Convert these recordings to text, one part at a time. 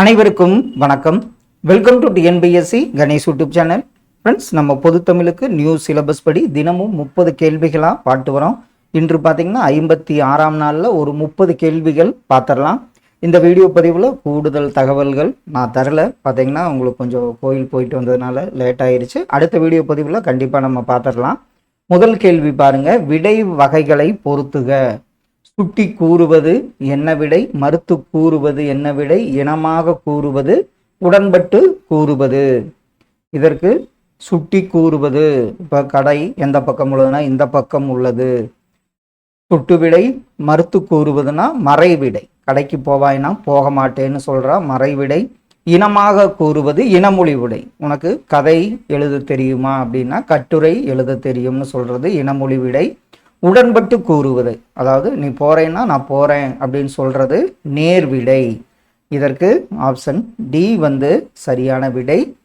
அனைவருக்கும் வணக்கம். Welcome to TNPSC Ganesh YouTube channel friends நம்ம பொது தமிழுக்கு நியூ சிலபஸ் படி தினமும் முப்பது கேள்விகளாக பாட்டு வரோம். இன்று பார்த்தீங்கன்னா ஐம்பத்தி ஆறாம் நாளில் ஒரு முப்பது கேள்விகள் பார்த்துடலாம் இந்த வீடியோ பதிவில் கூடுதல் தகவல்கள் நான் தரல. பார்த்தீங்கன்னா உங்களுக்கு கொஞ்சம் கோயில் போயிட்டு வந்ததுனால லேட் ஆயிடுச்சு அடுத்த வீடியோ பதிவில் கண்டிப்பாக நம்ம பார்த்துடலாம் முதல் கேள்வி பாருங்கள் விடை வகைகளை பொறுத்துக. சுட்டி கூறுவது என்ன விடை? மறுத்து கூறுவது என்ன விடை? இனமாக கூறுவது உடன்பட்டு கூறுவது. இதற்கு சுட்டி கூறுவது. இப்போ கடை எந்த பக்கம் உள்ளதுன்னா இந்த பக்கம் உள்ளது. சுட்டு விடை மறுத்து கூறுவதுன்னா மறைவிடை கடைக்கு போவாய்னா போக மாட்டேன்னு சொல்கிறா மறைவிடை இனமாக கூறுவது இனமொழி விடை. உனக்கு கதை எழுத தெரியுமா அப்படின்னா கட்டுரை எழுத தெரியும்னு சொல்கிறது இனமொழி விடை. உடன்பட்டு கூறுவது. அதாவது நீ போறேன்னா நான் போறேன் அப்படின்னு சொல்றது நேர்விடை. இதற்கு ஆப்ஷன் டி வந்து சரியான விடை.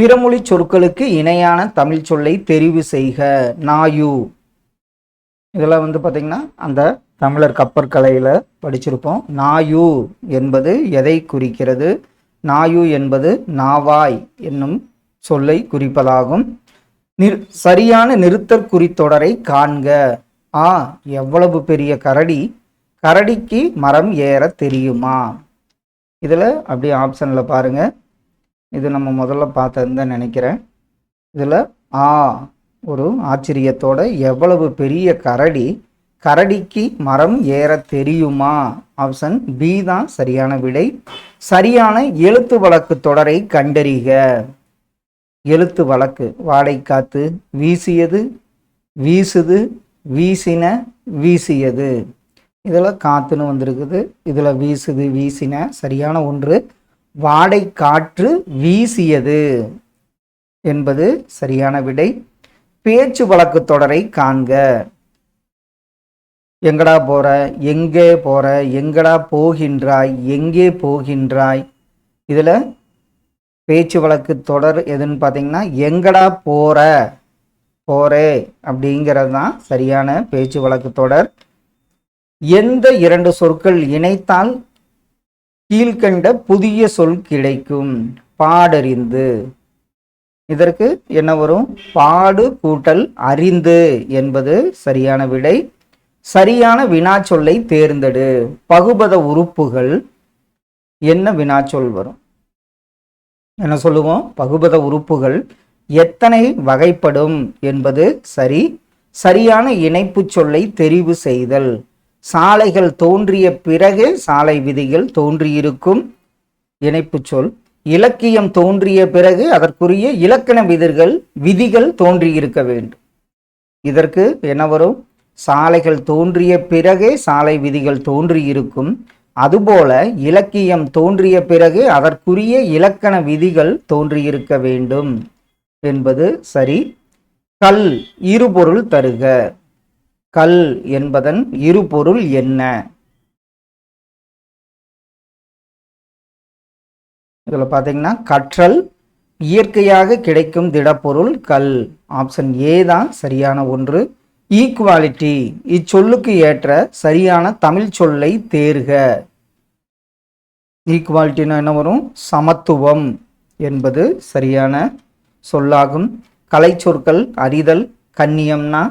பிறமொழி சொற்களுக்கு இணையான தமிழ் சொல்லை தெரிவு செய்க. நாயு. இதெல்லாம் வந்து பார்த்தீங்கன்னா அந்த தமிழர் கப்பற்கலையில் படிச்சிருப்போம். நாயு என்பது எதை குறிக்கிறது? நாயு என்பது நாவாய் என்னும் சொல்லை குறிப்பதாகும். நிர் சரியான நிறுத்தற்குறி தொடரை காண்க. ஆ எவ்வளவு பெரிய கரடி? கரடிக்கு மரம் ஏற தெரியுமா? இதில் அப்படியே ஆப்ஷனில் பாருங்கள் இது நம்ம முதல்ல பார்த்ததுன்னு நினைக்கிறேன். இதில் ஆ ஒரு ஆச்சரியத்தோட எவ்வளவு பெரிய கரடி? கரடிக்கு மரம் ஏற தெரியுமா? ஆப்ஷன் பி தான் சரியான விடை. சரியான எழுத்து வழக்கு தொடரை கண்டறிக. எழுத்து வழக்கு. வாடை காத்து வீசியது வீசுது வீசின வீசியது. இதில் காத்துன்னு வந்திருக்குது. இதில் வீசுது வீசின சரியான ஒன்று. வாடை காற்று வீசியது என்பது சரியான விடை. பேச்சு வழக்கு தொடரை காண்க. எங்கடா போற? எங்கே போற? எங்கடா போகின்றாய்? எங்கே போகின்றாய்? இதில் பேச்சு வழக்கு தொடர் எதுன்னு பார்த்தீங்கன்னா எங்கடா போற? போறே அப்படிங்கிறது தான் சரியான பேச்சு வழக்கு தொடர். எந்த இரண்டு சொற்கள் இணைத்தால் கீழ்கண்ட புதிய சொல் கிடைக்கும்? பாடறிந்து. இதற்கு என்ன வரும்? பாடு கூட்டல் அறிந்து என்பது சரியான விடை. சரியான வினாச்சொல்லை தேர்ந்தெடு. பகுபத உறுப்புகள். என்ன வினாச்சொல் வரும்? என்ன சொல்லுவோம்? பகுபத உறுப்புகள் எத்தனை வகைப்படும் என்பது சரி சரியான இணைப்புச் சொல்லை தெரிவு செய்தல். சாலைகள் தோன்றிய பிறகு சாலை விதிகள் தோன்றியிருக்கும். இணைப்புச் சொல் இலக்கியம் தோன்றிய பிறகு அதற்குரிய இலக்கண விதிகள் விதிகள் தோன்றியிருக்க வேண்டும். இதற்கு என்ன வரும்? சாலைகள் தோன்றிய பிறகே சாலை விதிகள் தோன்றியிருக்கும். அதுபோல இலக்கியம் தோன்றிய பிறகு அதற்குரிய இலக்கண விதிகள் தோன்றியிருக்க வேண்டும் என்பது சரி. கல் இருபொருள் தருக. கல் என்பதன் இருபொருள் என்ன? இதில் பார்த்தீங்கன்னா கற்றல் இயற்கையாக கிடைக்கும் திடப்பொருள் கல். ஆப்ஷன் ஏ தான் சரியான ஒன்று. ஈக்குவாலிட்டி இச்சொல்லுக்கு ஏற்ற சரியான தமிழ் சொல்லை தேர்க. ஈக்குவாலிட்டினா என்ன வரும்? சமத்துவம் என்பது சரியான சொல்லாகும். கலை சொற்கள் அறிதல் கண்ணியம்னா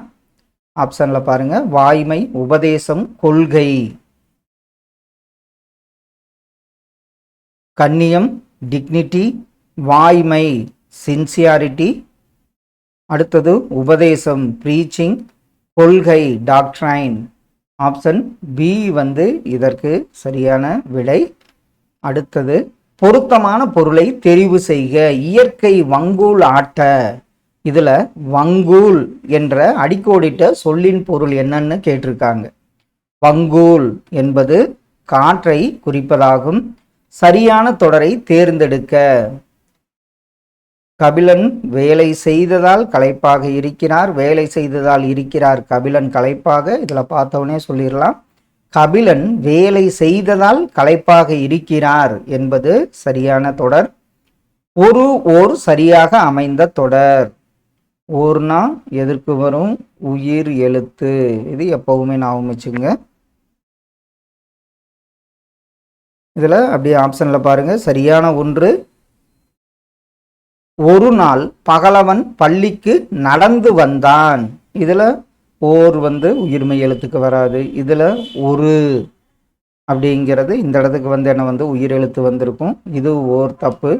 ஆப்ஷனில் பாருங்க. வாய்மை உபதேசம் கொள்கை. கண்ணியம் டிக்னிட்டி வாய்மை சின்சியாரிட்டி அடுத்தது உபதேசம் ப்ரீச்சிங் கொள்கை டாக்ட்ரைன் ஆப்ஷன் பி வந்து இதற்கு சரியான விடை. அடுத்தது பொருத்தமான பொருளை தெரிவு செய்க. இயற்கை வங்கூல் ஆட்ட. இதில் வங்கூல் என்ற அடிக்கோடிட்ட சொல்லின் பொருள் என்னன்னு கேட்டிருக்காங்க. வங்கூல் என்பது காற்றை குறிப்பதாகும். சரியான தொடரை தேர்ந்தெடுக்க. கபிலன் வேலை செய்ததால் களைப்பாக இருக்கிறார் வேலை செய்ததால் இருக்கிறார் கபிலன் களைப்பாக. இதில் பார்த்தவொடனே சொல்லிடலாம். கபிலன் வேலை செய்ததால் களைப்பாக இருக்கிறார் என்பது சரியான தொடர். ஒரு ஓர் சரியாக அமைந்த தொடர். ஓர்னா எதற்கு வரும்? உயிர் எழுத்து. இது எப்பவுமே ஞாபகம் வச்சுங்க இதில் அப்படியே ஆப்ஷனில் பாருங்கள் சரியான ஒன்று ஒரு நாள் பகலவன் பள்ளிக்கு நடந்து வந்தான். இதில் ஓர் வந்து உயிர்மை எழுத்துக்கு வராது. இதில் ஒரு அப்படிங்கிறது இந்த இடத்துக்கு வந்து என்ன வந்து உயிர் எழுத்து வந்திருக்கும். இது ஓர் தப்பு.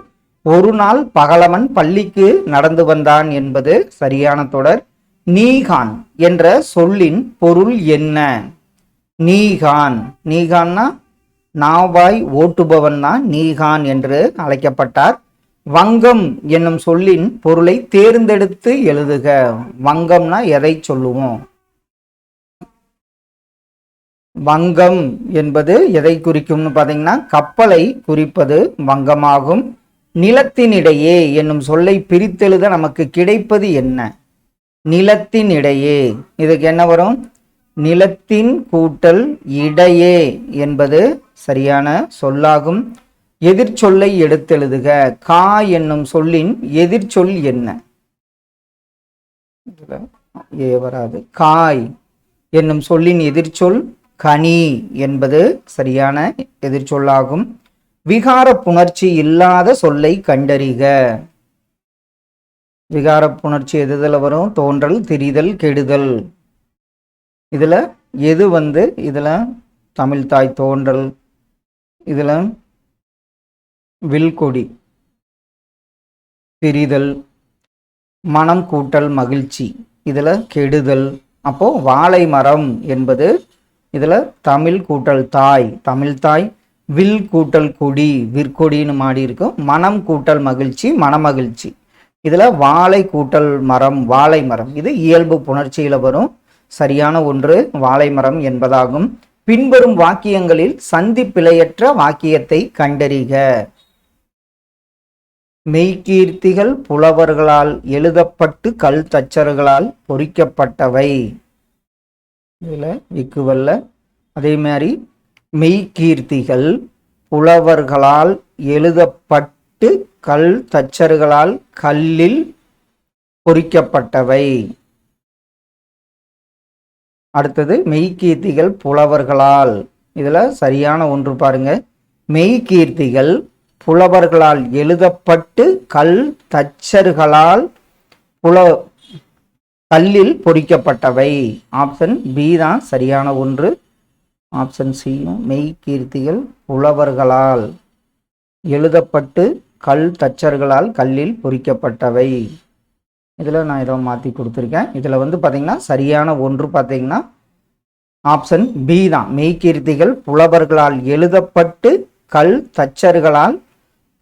ஒரு நாள் பகலவன் பள்ளிக்கு நடந்து வந்தான் என்பது சரியான தொடர். நீகான் என்ற சொல்லின் பொருள் என்ன? நீகான். நீகான்னா நாவாய் ஓட்டுபவன் தான் நீகான் என்று அழைக்கப்பட்டார். வங்கம் என்னும் சொல்லின் பொருளை தேர்ந்தெடுத்து எழுதுக. வங்கம்னா எதை சொல்லுவோம்? வங்கம் என்பது எதை குறிக்கும்னு பார்த்தீங்கன்னா கப்பலை குறிப்பது வங்கமாகும். நிலத்தினிடையே என்னும் சொல்லை பிரித்தெழுத நமக்கு கிடைப்பது என்ன? நிலத்தினிடையே. இதுக்கு என்ன வரும்? நிலத்தின் கூட்டல் இடையே என்பது சரியான சொல்லாகும். எதிர்ச்சொல்லை எடுத்தெழுதுக. கா என்னும் சொல்லின் எதிர்ச்சொல் என்ன? ஏ வராது. காய் என்னும் சொல்லின் எதிர்ச்சொல் கனி என்பது சரியான எதிர்ச்சொல்லாகும். விகார புணர்ச்சி இல்லாத சொல்லை கண்டறிக. விகார புணர்ச்சி எதுதில் வரும்? தோன்றல் திரிதல் கெடுதல். இதில் எது வந்து? இதில் தமிழ் தாய் தோன்றல். இதில் வில்கொடி. பிரிதல் மனம் கூட்டல் மகிழ்ச்சி. இதில் கெடுதல். அப்போது வாழை மரம் என்பது இதில் தமிழ் கூட்டல் தாய் தமிழ் தாய் வில் கூட்டல் கொடி விற்கொடின்னு மாடி இருக்கும் மனம் கூட்டல் மகிழ்ச்சி மனமகிழ்ச்சி. இதில் வாழை கூட்டல் மரம் வாழை மரம். இது இயல்பு புணர்ச்சியில் வரும். சரியான ஒன்று வாழை மரம் என்பதாகும். பின்வரும் வாக்கியங்களில் சந்தி பிழையற்ற வாக்கியத்தை கண்டறிக. மெய்கீர்த்திகள் புலவர்களால் எழுதப்பட்டு கல் தச்சர்களால் பொறிக்கப்பட்டவை. இதில் இக்குவல்ல. அதே மாதிரி மெய்கீர்த்திகள் புலவர்களால் எழுதப்பட்டு கல் தச்சர்களால் கல்லில் பொறிக்கப்பட்டவை. அடுத்தது மெய்கீர்த்திகள் புலவர்களால். இதில் சரியான ஒன்று பாருங்க. மெய்கீர்த்திகள் புலவர்களால் எழுதப்பட்டு கல் தச்சர்களால் புல கல்லில் பொறிக்கப்பட்டவை. ஆப்ஷன் பி தான் சரியான ஒன்று. ஆப்ஷன் சியும் மெய்கீர்த்திகள் புலவர்களால் எழுதப்பட்டு கல் தச்சர்களால் கல்லில் பொறிக்கப்பட்டவை. இதில் நான் இதை மாற்றி கொடுத்துருக்கேன். இதில் வந்து பார்த்தீங்கன்னா சரியான ஒன்று பார்த்தீங்கன்னா ஆப்ஷன் பி தான். மெய்கீர்த்திகள் புலவர்களால் எழுதப்பட்டு கல் தச்சர்களால்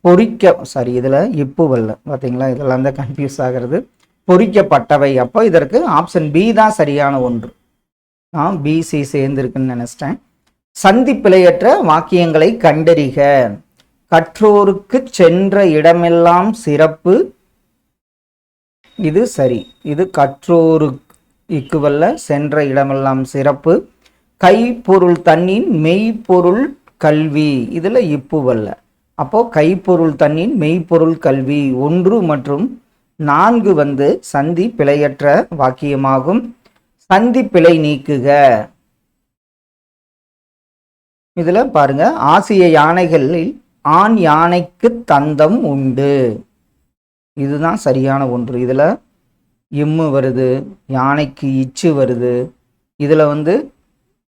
பொறிக்க சாரி இதில் இப்பு வரல. பார்த்தீங்களா இதெல்லாம் தான் கன்ஃபியூஸ் ஆகிறது. பொறிக்கப்பட்டவை. அப்போ இதற்கு ஆப்ஷன் பி தான் சரியான ஒன்று. நான் பிசி சேர்ந்துருக்குன்னு நினச்சிட்டேன். சந்திப்பிழையற்ற வாக்கியங்களை கண்டறிக. கற்றோருக்கு சென்ற இடமெல்லாம் சிறப்பு. இது சரி. இது கற்றோருக்கு இக்குவல்ல சென்ற இடமெல்லாம் சிறப்பு. கைப்பொருள் தன்னின் மெய்ப்பொருள் கல்வி. இதில் இப்புவல்ல அப்போது கைப்பொருள் தன்னின் மெய்ப்பொருள் கல்வி ஒன்று மற்றும் நான்கு வந்து சந்தி பிழையற்ற வாக்கியமாகும். சந்தி பிழை நீக்குக. இதில் பாருங்க ஆசிய யானைகளில் ஆண் யானைக்கு தந்தம் உண்டு. இதுதான் சரியான ஒன்று. இதில் இம்மு வருது யானைக்கு இச்சு வருது. இதில் வந்து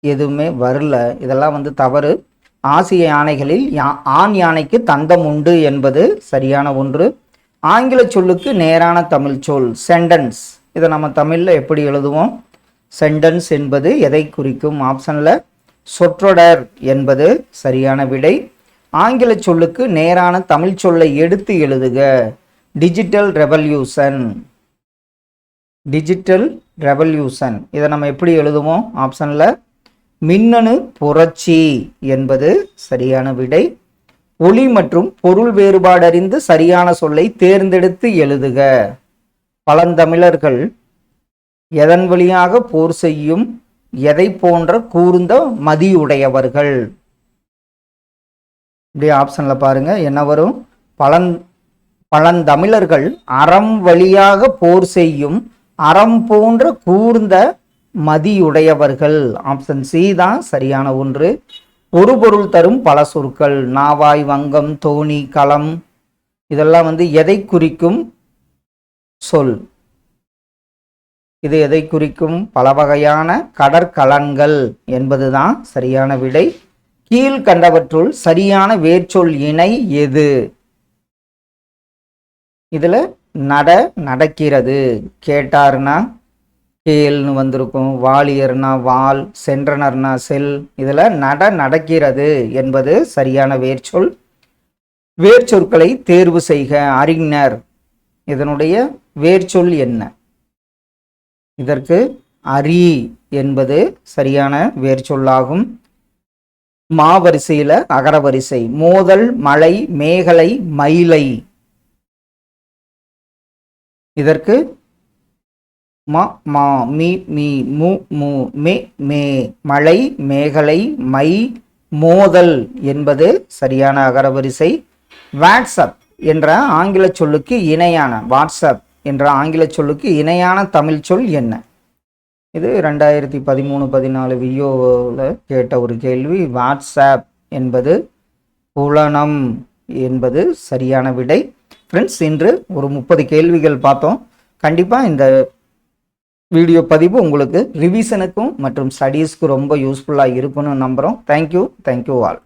எதுவுமே வரல. இதெல்லாம் வந்து தவறு. ஆசிய யானைகளில் யா ஆண் யானைக்கு தந்தம் உண்டு என்பது சரியான ஒன்று. ஆங்கில சொல்லுக்கு நேரான தமிழ் சொல் சென்டென்ஸ் இதை நம்ம தமிழில் எப்படி எழுதுவோம்? சென்டென்ஸ் என்பது எதை குறிக்கும்? ஆப்ஷனில் சொற்றொடர் என்பது சரியான விடை. ஆங்கில சொல்லுக்கு நேரான தமிழ் சொல்லை எடுத்து எழுதுக. டிஜிட்டல் ரெவல்யூஷன் டிஜிட்டல் ரெவல்யூஷன் இதை நம்ம எப்படி எழுதுவோம்? ஆப்ஷனில் மின்னணு புரட்சி என்பது சரியான விடை. ஒளி மற்றும் பொருள் வேறுபாடறிந்து சரியான சொல்லை தேர்ந்தெடுத்து எழுதுக. பழந்தமிழர்கள் எதன் வழியாக போர் செய்யும் எதை போன்ற கூர்ந்த மதியுடையவர்கள்? இப்படி ஆப்ஷன்ல பாருங்க என்ன வரும்? பழந் பழந்தமிழர்கள் அறம் வழியாக போர் செய்யும் அறம் போன்ற கூர்ந்த மதியுடையவர்கள். ஆப்ஷன் சி தான் சரியான ஒன்று. ஒரு பொருள் தரும் பல சொற்கள். நாவாய் வங்கம் தோணி களம். இதெல்லாம் வந்து எதை குறிக்கும்? சொல். இது எதை குறிக்கும்? பல வகையான கடற்கலன்கள் என்பதுதான் சரியான விடை. கீழ்கண்டவற்றுள் சரியான வேர்ச்சொல் இணை எது? இதில் நட நடக்கிறது. கேட்டார்னா கீழ்னு வந்திருக்கும். வாலியர்னா வால் சென்றனர்னா செல். இதில் நட நடக்கிறது என்பது சரியான வேர்ச்சொல். வேர்ச்சொற்களை தேர்வு செய்க அறிஞர். இதனுடைய வேர்ச்சொல் என்ன? இதற்கு அரி என்பது சரியான வேர்ச்சொல்லாகும். மாவரிசையில் அகரவரிசை. மோதல் மலை மேகலை மயிலை. இதற்கு ம மா மி மீ மு மு மே மே மலை மேகலை மை மோதல் என்பது சரியான அகரவரிசை வாட்ஸ்அப் என்ற ஆங்கில சொல்லுக்கு இணையான வாட்ஸ்அப் என்ற ஆங்கில சொல்லுக்கு இணையான தமிழ் சொல் என்ன? இது ரெண்டாயிரத்தி பதிமூணு பதினாலு வியோவில் கேட்ட ஒரு கேள்வி. வாட்ஸ்அப் என்பது புலனம் என்பது சரியான விடை. ஃப்ரெண்ட்ஸ் இன்று ஒரு முப்பது கேள்விகள் பார்த்தோம். கண்டிப்பாக இந்த வீடியோ பதிவு உங்களுக்கு ரிவிஷனுக்கும் மற்றும் ஸ்டடீஸ்க்கும் ரொம்ப யூஸ்ஃபுல்லாக இருக்கும்னு நம்புகிறோம் தேங்க்யூ தேங்க்யூ ஆல்